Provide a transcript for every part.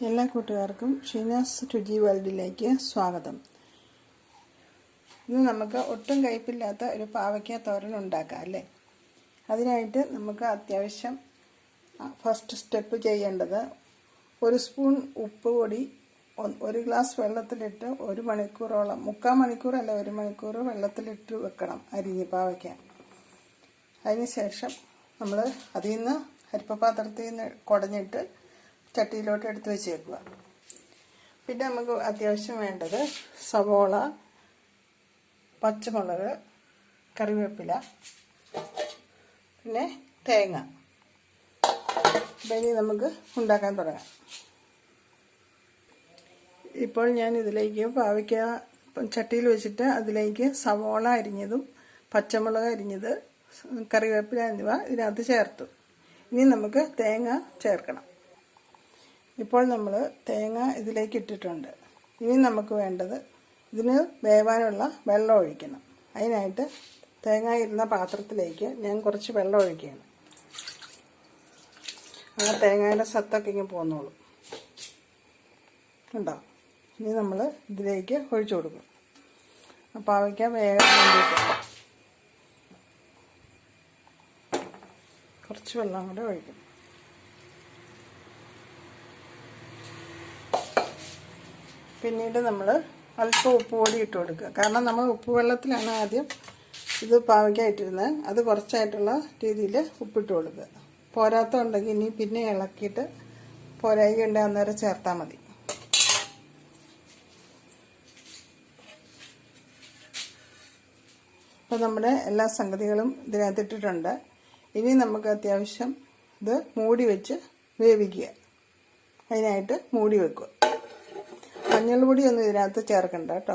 എല്ലാ കൂട്ടുകാർക്കും ഷീനാസ് രുചി വേൾഡിലേക്ക് സ്വാഗതം. ഇന്ന് നമുക്ക് ഒട്ടും കയ്പില്ലാത്ത ഒരു പാവയ്ക്ക തോരൻ ഉണ്ടാക്കാം അല്ലേ? അതിനായിട്ട് നമുക്ക് അത്യാവശ്യം ഫസ്റ്റ് സ്റ്റെപ്പ് ചെയ്യേണ്ടത് ഒരു സ്പൂൺ ഉപ്പ് പൊടി ഒരു ഗ്ലാസ് വെള്ളത്തിലിട്ട് ഒരു മണിക്കൂറോളം മുക്കാൽ മണിക്കൂറല്ല ഒരു മണിക്കൂർ വെള്ളത്തിലിട്ട് വെക്കണം അരിഞ്ഞ് പാവയ്ക്ക. അതിന് ശേഷം നമ്മൾ അതിൽ നിന്ന് അരിപ്പപാത്രത്തിൽ നിന്ന് കുടഞ്ഞിട്ട് ചട്ടിയിലോട്ട് എടുത്ത് വെച്ചേക്കുക. പിന്നെ നമുക്ക് അത്യാവശ്യം വേണ്ടത് സവോള പച്ചമുളക് കറിവേപ്പില പിന്നെ തേങ്ങ. അപ്പം ഇനി നമുക്ക് ഉണ്ടാക്കാൻ തുടങ്ങാം. ഇപ്പോൾ ഞാൻ ഇതിലേക്ക് പാവയ്ക്ക ചട്ടിയിൽ വെച്ചിട്ട് അതിലേക്ക് സവോള അരിഞ്ഞതും പച്ചമുളക് അരിഞ്ഞത് കറിവേപ്പില എന്നിവ ഇതിനകത്ത് ചേർത്തു. ഇനി നമുക്ക് തേങ്ങ ചേർക്കണം. ഇപ്പോൾ നമ്മൾ തേങ്ങ ഇതിലേക്ക് ഇട്ടിട്ടുണ്ട്. ഇനി നമുക്ക് വേണ്ടത് ഇതിന് വേവാനുള്ള വെള്ളം ഒഴിക്കണം. അതിനായിട്ട് തേങ്ങ ഇരുന്ന പാത്രത്തിലേക്ക് ഞാൻ കുറച്ച് വെള്ളം ഒഴിക്കുകയാണ്. ആ തേങ്ങയുടെ സത്തൊക്കെ ഇങ്ങനെ പോന്നോളും. ഉണ്ടോ ഇനി നമ്മൾ ഇതിലേക്ക് ഒഴിച്ചു കൊടുക്കും. അപ്പോൾ അവയ്ക്ക് വേഗം വേണ്ടിയിട്ട് കുറച്ച് വെള്ളം കൂടെ ഒഴിക്കും. പിന്നീട് നമ്മൾ അല്പം ഉപ്പ് പൊടി ഇട്ട് കൊടുക്കുക. കാരണം നമ്മൾ ഉപ്പ് വെള്ളത്തിലാണ് ആദ്യം ഇത് പാവയ്ക്കായിട്ടിരുന്നത് അത് കുറച്ചായിട്ടുള്ള രീതിയിൽ ഉപ്പിട്ട് കൊടുക്കുക. പോരാത്ത ഉണ്ടെങ്കിൽ ഇനി പിന്നെ ഇളക്കിയിട്ട് പോരായി ഉണ്ട് അന്നേരം ചേർത്താൽ മതി. അപ്പോൾ നമ്മുടെ എല്ലാ സംഗതികളും ഇതിനകത്ത് ഇട്ടിട്ടുണ്ട്. ഇനി നമുക്ക് അത്യാവശ്യം ഇത് മൂടി വെച്ച് വേവിക്കുക. അതിനായിട്ട് മൂടി വെക്കുക. മഞ്ഞൾപ്പൊടി ഒന്നും ഇതിനകത്ത് ചേർക്കണ്ട കേട്ടോ.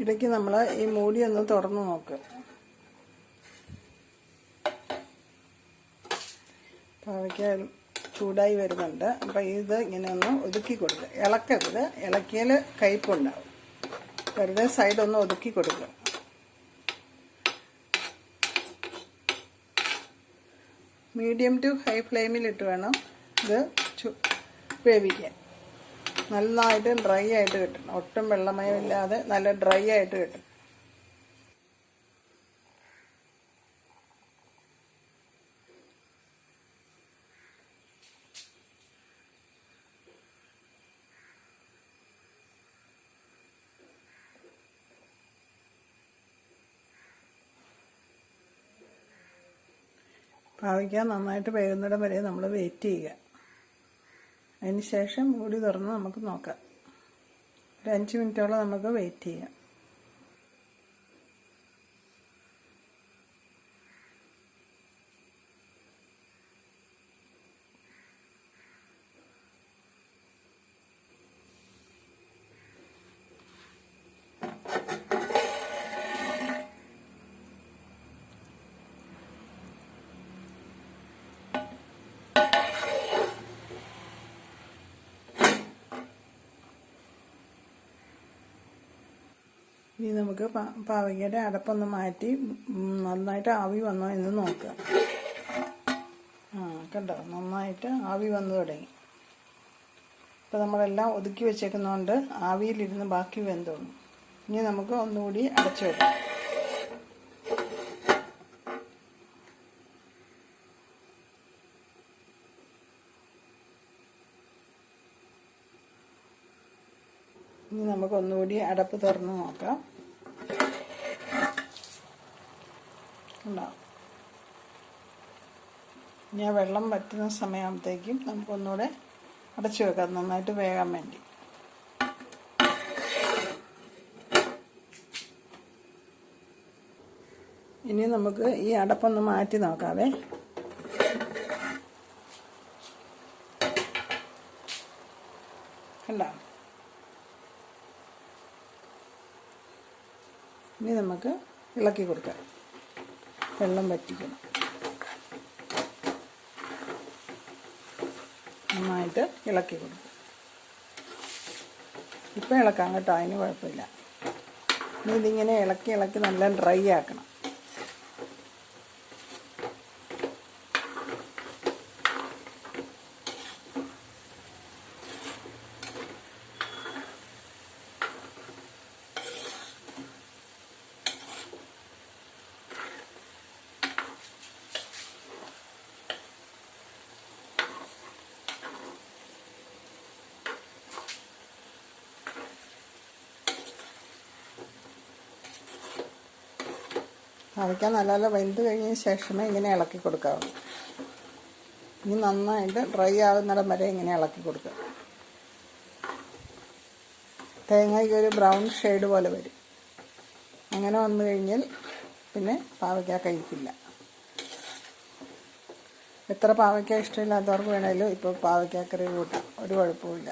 ഇടയ്ക്ക് നമ്മൾ ഈ മൂടി ഒന്ന് തുറന്ന് നോക്കുക പാവയ്ക്കായാലും ചൂടായി വരുന്നുണ്ട്. അപ്പം ഇത് ഇങ്ങനെ ഒന്ന് ഒതുക്കി കൊടുക്കുക ഇളക്കരുത്. ഇളക്കിയാൽ കയ്പുണ്ടാവും. വെറുതെ സൈഡൊന്ന് ഒതുക്കി കൊടുക്കുക മീഡിയം ടു ഹൈ ഫ്ലെയിമിലിട്ട് വേണം ഇത് വേവിക്കാൻ. നന്നായിട്ട് ഡ്രൈ ആയിട്ട് കിട്ടണം. ഒട്ടും വെള്ളമയമില്ലാതെ നല്ല ഡ്രൈ ആയിട്ട് കിട്ടും പാവിക്കാൻ നന്നായിട്ട് വേകുന്നിടം വരെ നമ്മൾ വെയിറ്റ് ചെയ്യുക. അതിന് ശേഷം മൂടി തുറന്ന് നമുക്ക് നോക്കാം. ഒരു അഞ്ച് മിനിറ്റോളം നമുക്ക് വെയിറ്റ് ചെയ്യാം. ഇനി നമുക്ക് പാവയ്ക്കയുടെ അടപ്പൊന്ന് മാറ്റി നന്നായിട്ട് ആവി വന്നോ എന്ന് നോക്കാം. ആ കണ്ടോ? നന്നായിട്ട് ആവി വന്നു തുടങ്ങി. ഇപ്പം നമ്മളെല്ലാം ഒതുക്കി വെച്ചേക്കുന്നതുകൊണ്ട് ആവിയിലിരുന്ന് ബാക്കി വെന്തോളും. ഇനി നമുക്ക് ഒന്നുകൂടി അടച്ചു വെക്കാം. ഇനി നമുക്ക് ഒന്നുകൂടി അടപ്പ് തുറന്ന് നോക്കാം. ഉണ്ടാവും ഇനി ആ വെള്ളം വറ്റുന്ന സമയമാകുമ്പോഴത്തേക്കും നമുക്കൊന്നുകൂടെ അടച്ചു വെക്കാം. നന്നായിട്ട് വേകാൻ വേണ്ടി. ഇനി നമുക്ക് ഈ അടപ്പൊന്ന് മാറ്റി നോക്കാവേ. കണ്ടോ? ഇനി നമുക്ക് ഇളക്കി കൊടുക്കാം. വെള്ളം വറ്റിക്കണം. നന്നായിട്ട് ഇളക്കി കൊടുക്കും. ഇപ്പം ഇളക്കാം കേട്ടോ അതിന് കുഴപ്പമില്ല. ഇനി ഇതിങ്ങനെ ഇളക്കി ഇളക്കി നല്ല ഡ്രൈ ആക്കണം. പാവയ്ക്ക നല്ല നല്ല വെന്ത് കഴിഞ്ഞ ശേഷമേ ഇങ്ങനെ ഇളക്കി കൊടുക്കാവൂ. ഇനി നന്നായിട്ട് ഡ്രൈ ആകുന്നിടം വരെ ഇങ്ങനെ ഇളക്കി കൊടുക്കുക. തേങ്ങയ്ക്ക് ഒരു ബ്രൗൺ ഷെയ്ഡ് പോലെ വരും. അങ്ങനെ വന്നു കഴിഞ്ഞാൽ പിന്നെ പാവയ്ക്ക കഴിക്കില്ല. എത്ര പാവയ്ക്ക ഇഷ്ടമില്ലാത്തവർക്ക് വേണേലും ഇപ്പോൾ പാവയ്ക്കക്കറി കൂട്ടാം. ഒരു കുഴപ്പമില്ല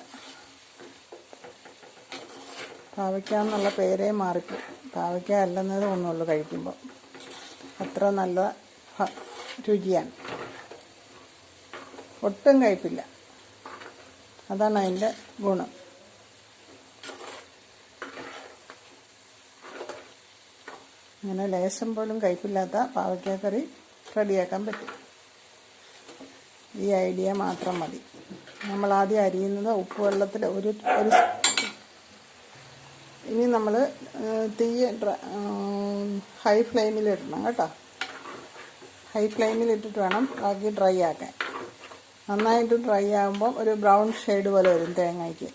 പാവയ്ക്ക എന്നുള്ള പേരേ മാറിപ്പോയി. പാവയ്ക്ക അല്ലെന്നതേ ഒന്നുള്ളൂ കഴിക്കുമ്പോൾ അത്ര നല്ല രുചിയാണ്. ഒട്ടും കഴിപ്പില്ല. അതാണ് അതിന്റെ ഗുണം. ഇങ്ങനെ ലേശം പോലും കയ്പില്ലാത്ത പാവയ്ക്കാക്കറി റെഡിയാക്കാൻ പറ്റും. ഈ ഐഡിയ മാത്രം മതി. നമ്മൾ ആദ്യം അരിയുന്നത് ഉപ്പ് വെള്ളത്തിൽ ഒരു ഒരു ഇനി നമ്മൾ തീ ഹൈ ഫ്ലെയിമിൽ ഇടണം കേട്ടോ. ഹൈ ഫ്ലെയിമിൽ ഇട്ടിട്ട് വേണം ബാക്കി ഡ്രൈ ആക്കാൻ. നന്നായിട്ട് ഡ്രൈ ആകുമ്പോൾ ഒരു ബ്രൗൺ ഷെയ്ഡ് പോലെ വരും തേങ്ങയ്ക്ക്.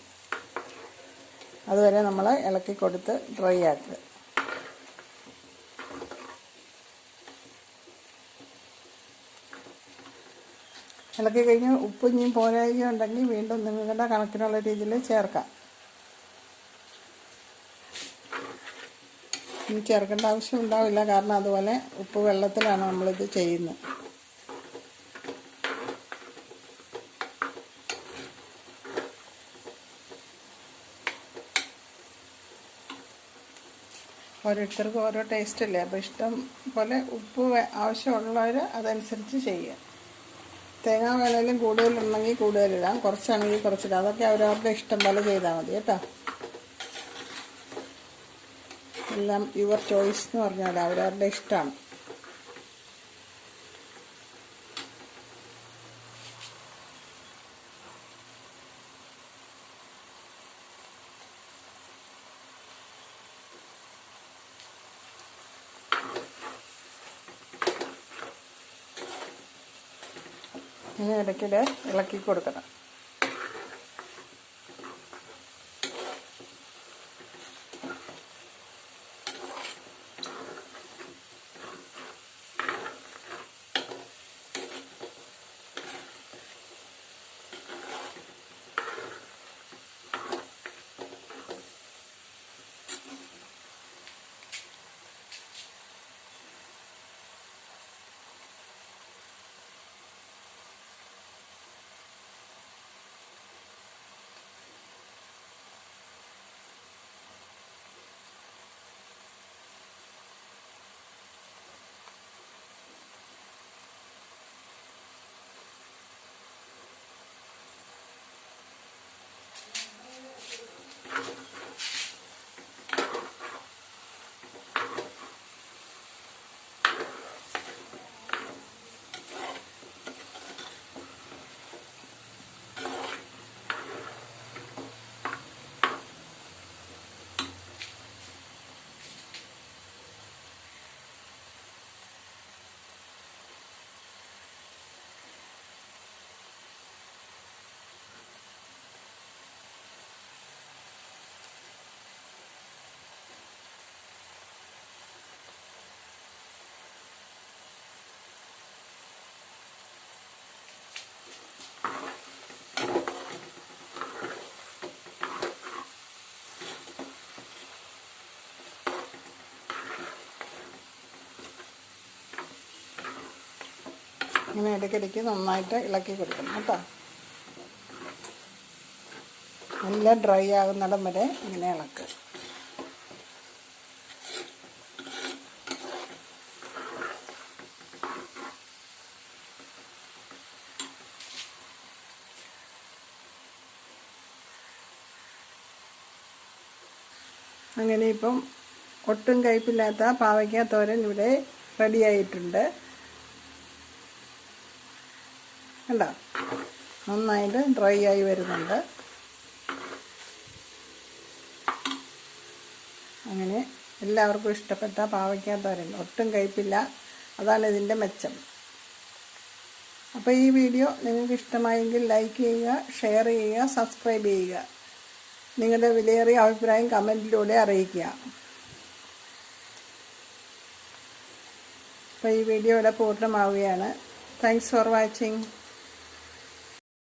അതുവരെ നമ്മൾ ഇളക്കി കൊടുത്ത് ഡ്രൈ ആക്കുക. ഇളക്കി കഴിഞ്ഞ് ഉപ്പ് ഇനിയും പോരായി ഉണ്ടെങ്കിൽ വീണ്ടും നിങ്ങളുടെ കണക്കിനുള്ള രീതിയിൽ ചേർക്കാം. ഇനി ചേർക്കേണ്ട ആവശ്യം ഉണ്ടാവില്ല. കാരണം അതുപോലെ ഉപ്പ് വെള്ളത്തിലാണ് നമ്മളിത് ചെയ്യുന്നത്. ഓരോരുത്തർക്കും ഓരോ ടേസ്റ്റ് അല്ലേ? അപ്പോൾ ഇഷ്ടം പോലെ ഉപ്പ് ആവശ്യമുള്ളവർ അതനുസരിച്ച് ചെയ്യുക. തേങ്ങ വേണേലും കൂടുതലുണ്ടെങ്കിൽ കൂടുതലിടാം. കുറച്ചാണെങ്കിൽ കുറച്ചിടാം. അതൊക്കെ അവരവരുടെ ഇഷ്ടം പോലെ ചെയ്താൽ മതി കേട്ടോ. എല്ലാം യുവർ ചോയ്സ് എന്ന് പറഞ്ഞാൽ അവരവരുടെ ഇഷ്ടമാണ്. ഇനി ഇടയ്ക്കിടെ ഇളക്കി കൊടുക്കണം. ഇങ്ങനെ ഇടയ്ക്കിടയ്ക്ക് നന്നായിട്ട് ഇളക്കി കൊടുക്കണം കേട്ടോ. നല്ല ഡ്രൈ ആകുന്നിടം വരെ ഇങ്ങനെ ഇളക്കുക അങ്ങനെ ഇപ്പം ഒട്ടും കയ്പില്ലാത്ത പാവയ്ക്ക തോരൻ ഇവിടെ റെഡിയായിട്ടുണ്ട് കണ്ടോ? നന്നായിട്ട് ഡ്രൈ ആയി വരുന്നുണ്ട്. അങ്ങനെ എല്ലാവർക്കും ഇഷ്ടപ്പെട്ട പാവയ്ക്കാത്തവരുണ്ട് ഒട്ടും കയ്പില്ല. അതാണ് ഇതിന്റെ മെച്ചം. അപ്പോൾ ഈ വീഡിയോ നിങ്ങൾക്ക് ഇഷ്ടമായെങ്കിൽ ലൈക്ക് ചെയ്യുക ഷെയർ ചെയ്യുക സബ്സ്ക്രൈബ് ചെയ്യുക. നിങ്ങളുടെ വിലയേറിയ അഭിപ്രായം കമന്റിലൂടെ അറിയിക്കുക. അപ്പോൾ ഈ വീഡിയോ ഇവിടെ പൂർണമാവുകയാണ്. Thanks for watching